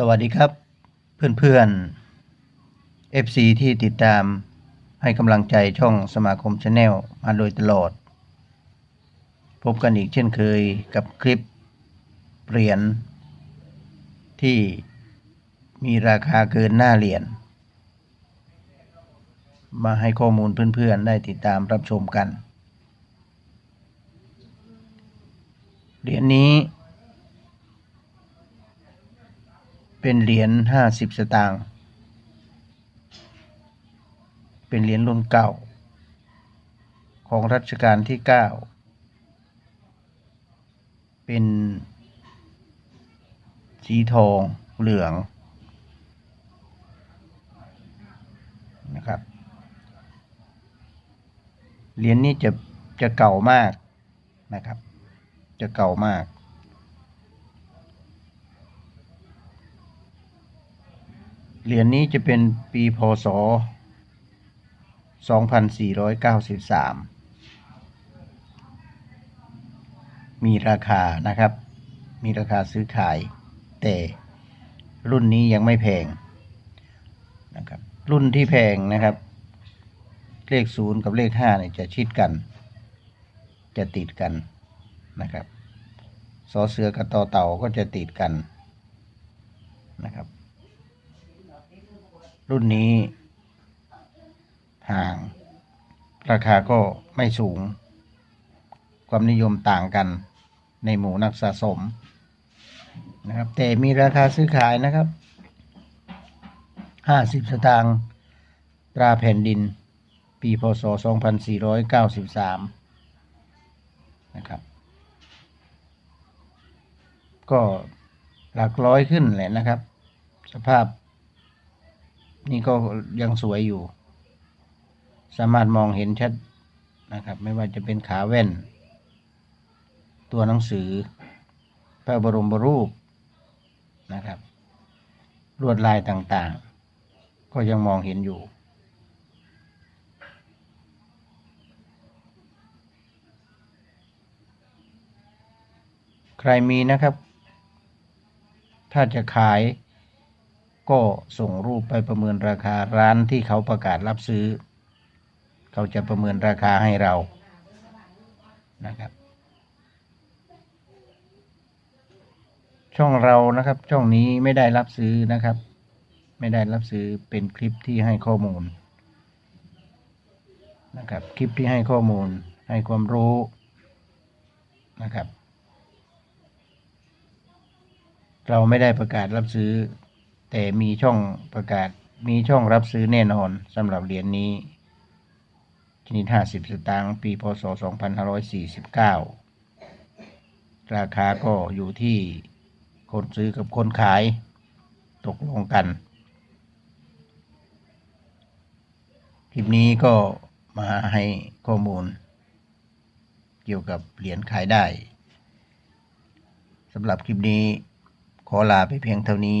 สวัสดีครับ เพื่อนๆ FC ที่ติดตามให้กำลังใจช่องสมาคมชาแนลมาโดยตลอด พบกันอีกเช่นเคยกับคลิปเหรียญที่มีราคาเกินหน้าเหรียญมาให้ข้อมูลเพื่อนๆ ได้ติดตามรับชมกัน เหรียญนี้ เป็นเหรียญห้าสิบสตางค์ เป็นเหรียญรุ่นเก่า ของรัชกาลที่เก้า เป็นสีทองเหลืองนะครับ เหรียญนี้จะจะเก่ามากนะครับ จะเก่ามาก เหรียญนี้จะเป็นปีพศ 2493 มีราคานะครับ มีราคาซื้อขาย แต่รุ่นนี้ยังไม่แพงนะครับ รุ่นที่แพงนะครับ เลขศูนย์กับเลขห้าเนี่ยจะชิดกัน จะติดกันนะครับสอเสือกับต่อเต่าก็จะติดกันนะครับ รุ่นนี้ ห่าง ราคาก็ไม่สูง ความนิยมต่างกันในหมู่นักสะสมนะครับแต่มีราคาซื้อขายนะครับห้าสิบสตางค์ตราแผ่นดิน ปีพศสองพันสี่ร้อยเก้าสิบสามนะครับ ก็หลักร้อยขึ้นแหละนะครับ สภาพ นี่ก็ยังสวยอยู่ สามารถมองเห็นชัดนะครับ ไม่ว่าจะเป็นขาแว่น ตัวหนังสือ พระบรมรูปนะครับลวดลายต่างๆ ก็ยังมองเห็นอยู่ ใครมีนะครับ ถ้าจะขาย ก็ส่งรูปไปประเมินราคาร้านที่เขาประกาศรับซื้อ เขาจะประเมินราคาให้เรานะครับ ช่องเรานะครับ ช่องนี้ไม่ได้รับซื้อนะครับ ไม่ได้รับซื้อเป็นคลิปที่ให้ข้อมูลนะครับ คลิปที่ให้ข้อมูลให้ความรู้นะครับ เราไม่ได้ประกาศรับซื้อ แต่มีช่องประกาศมีช่องรับซื้อแน่นอนสำหรับเหรียญนี้ ชนิด 50 สตางค์ปีพศ 2549 ราคาก็อยู่ที่คนซื้อกับคนขายตกลงกัน คลิปนี้ก็มาให้ข้อมูล เกี่ยวกับเหรียญขายได้สำหรับคลิปนี้ขอลาไปเพียงเท่านี้